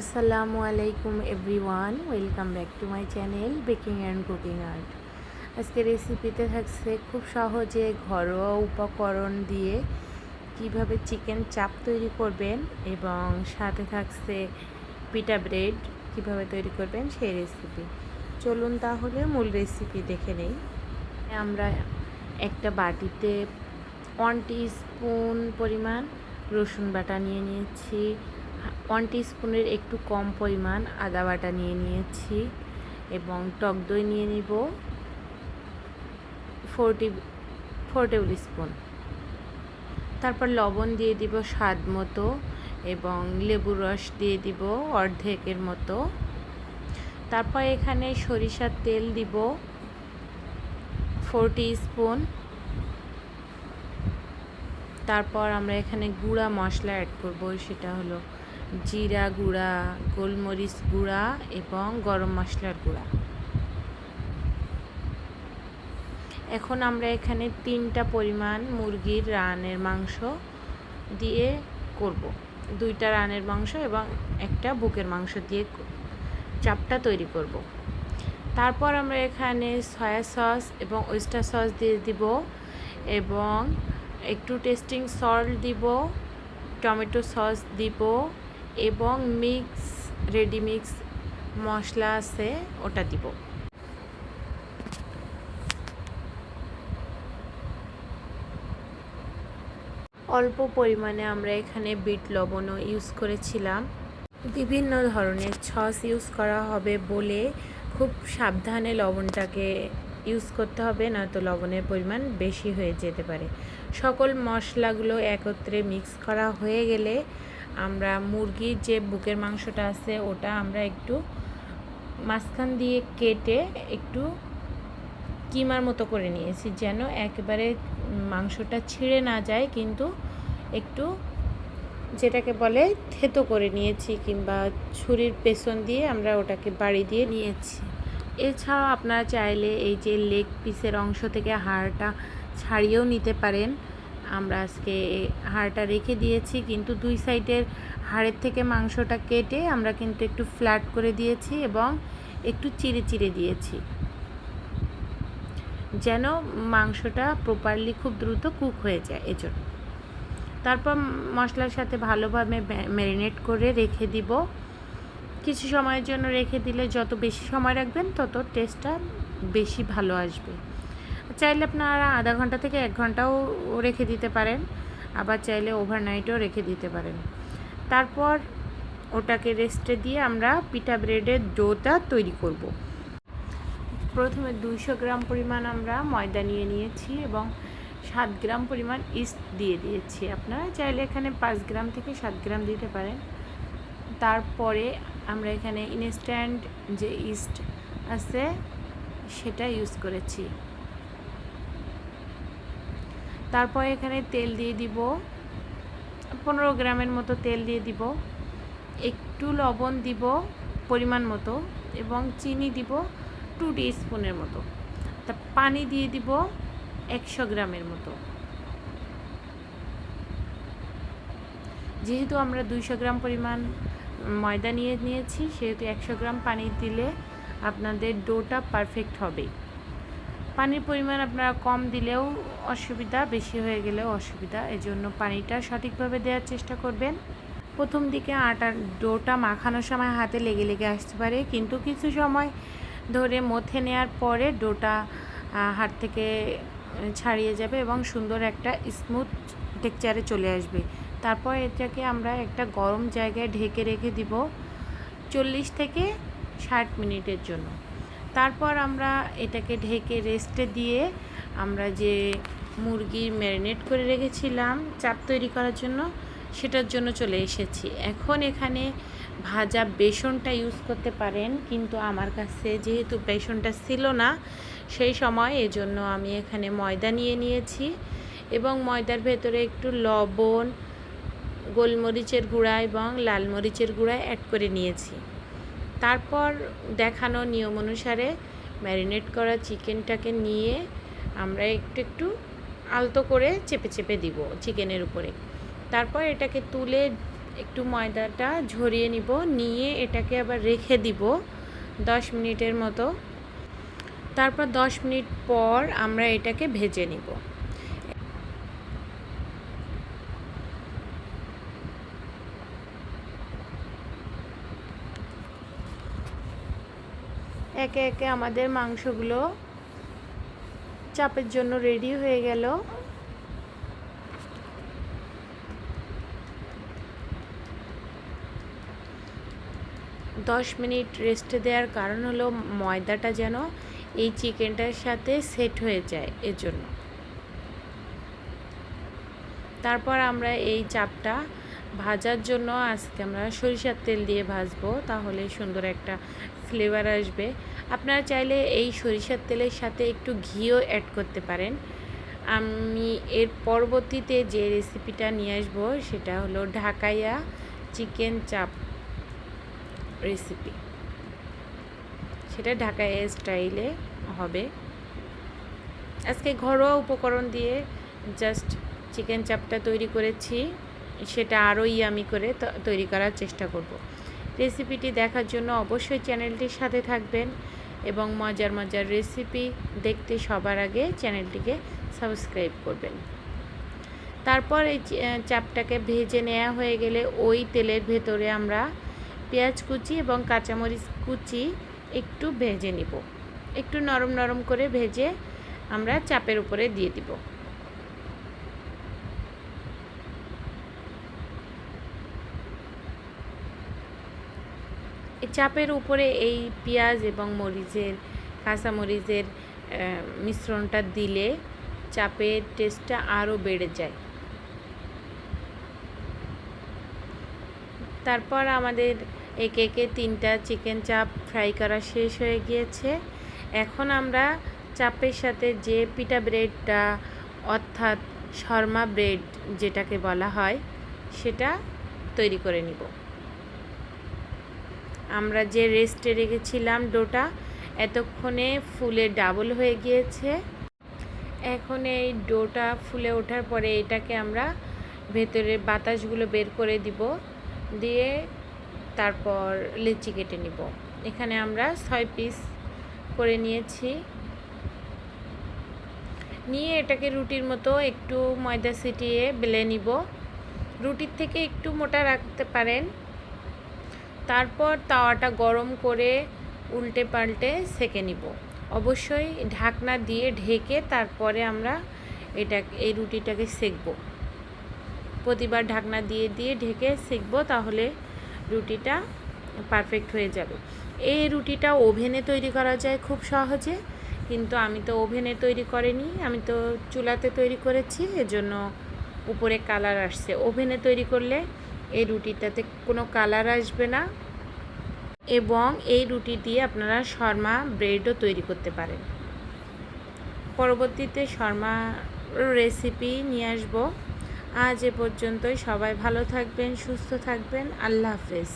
আসসালামু আলাইকুম everyone, welcome back to my channel baking and cooking art. আজকে রেসিপিতে থাকছে খুব সহজে ঘরোয়া উপকরণ দিয়ে কীভাবে চিকেন চাপ তৈরি করবেন এবং সাথে থাকছে পিটা ব্রেড কীভাবে তৈরি করবেন সেই রেসিপি। চলুন তাহলে মূল রেসিপি দেখে নেই। আমরা একটা বাটিতে ওয়ান স্পুন পরিমাণ রসুন বাটা নিয়ে নিয়েছি ওয়ান স্পুনের একটু কম পরিমাণ আদা বাটা নিয়ে নিয়েছি এবং টক দই নিয়ে নিব ফোরটি ফোর টেবিল স্পুন। তারপর লবণ দিয়ে দিব স্বাদ মতো এবং লেবুর রস দিয়ে দিব অর্ধেকের মতো। তারপর এখানে সরিষার তেল দিব ফোরটি স্পুন তারপর আমরা এখানে গুঁড়া মশলা অ্যাড করব, সেটা হলো জিরা গুঁড়া, গোলমরিচ গুঁড়া এবং গরম মশলার গুঁড়া। এখন আমরা এখানে তিনটা পরিমাণ মুরগির রানের মাংস দিয়ে করব। দুইটা রানের মাংস এবং একটা বুকের মাংস দিয়ে চাপটা তৈরি করব। তারপর আমরা এখানে সয়া সস এবং ওয়েস্টার সস দিয়ে দিব এবং একটু টেস্টিং সল্ট দিব, টমেটো সস দিব এবং মিক্স রেডি মিক্স মশলা আছে, ওটা দিব। অল্প পরিমাণে আমরা এখানে বিট লবণও ইউজ করেছিলাম। বিভিন্ন ধরনের সস ইউজ করা হবে বলে খুব সাবধানে লবণটাকে ইউজ করতে হবে, নয়তো লবণের পরিমাণ বেশি হয়ে যেতে পারে। সকল মশলাগুলো একত্রে মিক্স করা হয়ে গেলে আমরা মুরগির যে বুকের মাংসটা আছে, ওটা আমরা একটু মাঝখান দিয়ে কেটে একটু কিমার মতো করে নিয়েছি, যেন একেবারে মাংসটা ছিঁড়ে না যায়, কিন্তু একটু যেটাকে বলে থেতো করে নিয়েছি কিংবা ছুরির পেছন দিয়ে আমরা ওটাকে বাড়ি দিয়ে নিয়েছি। এছাড়াও আপনারা চাইলে এই যে লেগ পিসের অংশ থেকে হাড়টা ছাড়িয়েও নিতে পারেন। আমরা আজকে হাড়টা রেখে দিয়েছি, কিন্তু দুই সাইডের হাড়ের থেকে মাংসটা কেটে আমরা কিন্তু একটু ফ্ল্যাট করে দিয়েছি এবং একটু চিড়ে চিড়ে দিয়েছি। যেন মাংসটা প্রপারলি খুব দ্রুত কুক হয়ে যায় এজন্য। তারপর মশলার সাথে ভালোভাবে ম্যারিনেট করে রেখে দিব। কিছু সময়ের জন্য রেখে দিলে যত বেশি সময় রাখবেন, তত টেস্টটা বেশি ভালো আসবে। চাইলে আপনারা আধা ঘণ্টা থেকে এক ঘন্টাও রেখে দিতে পারেন, আবার চাইলে ওভারনাইটও রেখে দিতে পারেন। তারপর ওটাকে রেস্টে দিয়ে আমরা পিঠা ব্রেডের ডোটা তৈরি করব। প্রথমে দুইশো গ্রাম পরিমাণ আমরা ময়দা নিয়ে নিয়েছি এবং সাত গ্রাম পরিমাণ ইস্ট দিয়ে দিয়েছি। আপনারা চাইলে এখানে পাঁচ গ্রাম থেকে সাত গ্রাম দিতে পারেন। তারপরে আমরা এখানে ইনস্ট্যান্ট যে ইস্ট আছে, সেটা ইউজ করেছি। তারপর এখানে তেল দিয়ে দিব। পনেরো গ্রামের মতো তেল দিয়ে দিব। একটু লবণ দিব পরিমাণ মতো এবং চিনি দিব টু স্পুনের মতো। তা পানি দিয়ে দিব একশো গ্রামের মতো। যেহেতু আমরা দুইশো গ্রাম পরিমাণ ময়দা নিয়ে নিয়েছি, সেহেতু একশো গ্রাম পানি দিলে আপনাদের ডোটা পারফেক্ট হবে। পানির পরিমাণ আপনারা কম দিলেও অসুবিধা, বেশি হয়ে গেলেও অসুবিধা। এজন্য পানিটা সঠিকভাবে দেওয়ার চেষ্টা করবেন। প্রথম দিকে আটার ডোটা মাখানোর সময় হাতে লেগে লেগে আসতে পারে, কিন্তু কিছু সময় ধরে মথে নেওয়ার পরে ডোটা হাত থেকে ছাড়িয়ে যাবে এবং সুন্দর একটা স্মুথ টেক্সচারে চলে আসবে। তারপর এটাকে আমরা একটা গরম জায়গায় ঢেকে রেখে দিব চল্লিশ থেকে ষাট মিনিটের জন্য। তারপর আমরা এটাকে ঢেকে রেস্টে দিয়ে আমরা যে মুরগির ম্যারিনেট করে রেখেছিলাম, চাপ তৈরি করার জন্য, সেটার জন্য চলে এসেছি। এখন এখানে ভাজা বেসনটা ইউজ করতে পারেন, কিন্তু আমার কাছে যেহেতু বেসনটা ছিল না, সেই সময় এজন্য আমি এখানে ময়দা নিয়ে নিয়েছি এবং ময়দার ভেতরে একটু লবণ, গোলমরিচের গুঁড়া এবং লাল মরিচের গুঁড়া অ্যাড করে নিয়েছি। তারপর দেখানো নিয়ম অনুসারে ম্যারিনেট করা চিকেনটাকে নিয়ে আমরা একটু একটু আলতো করে চেপে চেপে দিব চিকেনের উপরে। তারপর এটাকে তুলে একটু ময়দাটা ঝরিয়ে নিব, নিয়ে এটাকে আবার রেখে দিব দশ মিনিটের মতো। তারপর দশ মিনিট পর আমরা এটাকে ভেজে নিব। একে একে আমাদের মাংসগুলো চাপের জন্য রেডি হয়ে গেল। দশ মিনিট রেস্টে দেওয়ার কারণ হলো ময়দাটা যেন এই চিকেনটার সাথে সেট হয়ে যায় এজন্য তারপর আমরা এই চাপটা ভাজার জন্য আজকে আমরা সরিষার তেল দিয়ে ভাজবো, তাহলে সুন্দর একটা ফ্লেভার আসবে। আপনারা চাইলে এই সরিষার তেলের সাথে একটু ঘিও অ্যাড করতে পারেন। আমি এর পরবর্তীতে যে রেসিপিটা নিয়ে আসব, সেটা হলো ঢাকাইয়া চিকেন চাপ রেসিপি সেটা ঢাকাইয়া স্টাইলে হবে। আজকে ঘরোয়া উপকরণ দিয়ে জাস্ট চিকেন চাপটা তৈরি করেছি। সেটা আরও ইয়ামি করে তৈরি করার চেষ্টা করব। রেসিপিটি দেখার জন্য অবশ্যই চ্যানেলটির সাথে থাকবেন এবং মজার মজার রেসিপি দেখতে সবার আগে চ্যানেলটিকে সাবস্ক্রাইব করবেন। তারপর এই চাপটাকে ভেজে নেওয়া হয়ে গেলে ওই তেলের ভেতরে আমরা পেঁয়াজ কুচি এবং কাঁচামরিচ কুচি একটু ভেজে নিব। একটু নরম নরম করে ভেজে আমরা চাপের উপরে দিয়ে দিব। চাপের উপরে এই পেঁয়াজ এবং মরিচের কাঁচামরিচের মিশ্রণটা দিলে চাপের টেস্টটা আরও বেড়ে যায়। তারপর আমাদের একে একে তিনটা চিকেন চাপ ফ্রাই করা শেষ হয়ে গিয়েছে। এখন আমরা চাপের সাথে যে পিটা ব্রেডটা অর্থাৎ শর্মা ব্রেড যেটাকে বলা হয়, সেটা তৈরি করে নিব। আমরা যে রেস্টে রেখেছিলাম ডোটা, এতক্ষণে ফুলে ডাবল হয়ে গিয়েছে। এখন এই ডোটা ফুলে ওঠার পরে এটাকে আমরা ভেতরে বাতাসগুলো বের করে দিব, দিয়ে তারপর লিচি কেটে নিব। এখানে আমরা ছয় পিস করে নিয়েছি। নিয়ে এটাকে রুটির মতো একটু ময়দা ছিটিয়ে বেলে নিব। রুটির থেকে একটু মোটা রাখতে পারেন। তারপর তাওয়াটা গরম করে উল্টে পাল্টে সেকে নিব। অবশ্যই ঢাকনা দিয়ে ঢেকে তারপরে আমরা এটা, এই রুটিটাকে সেকব। প্রতিবার ঢাকনা দিয়ে দিয়ে ঢেকে সেকবো তাহলে রুটিটা পারফেক্ট হয়ে যাবে। এই রুটিটা ওভেনে তৈরি করা যায় খুব সহজে, কিন্তু আমি তো ওভেনে তৈরি করিনি, আমি তো চুলাতে তৈরি করেছি, এজন্য উপরে কালার আসছে। ওভেনে তৈরি করলে এই রুটিটাতে কোনো কালার আসবে না এবং এই রুটি দিয়ে আপনারা শর্মা ব্রেডও তৈরি করতে পারেন। পরবর্তীতে শর্মা রেসিপি নিয়ে আসব। আজ এ পর্যন্তই। সবাই ভালো থাকবেন, সুস্থ থাকবেন। আল্লাহ হাফেজ।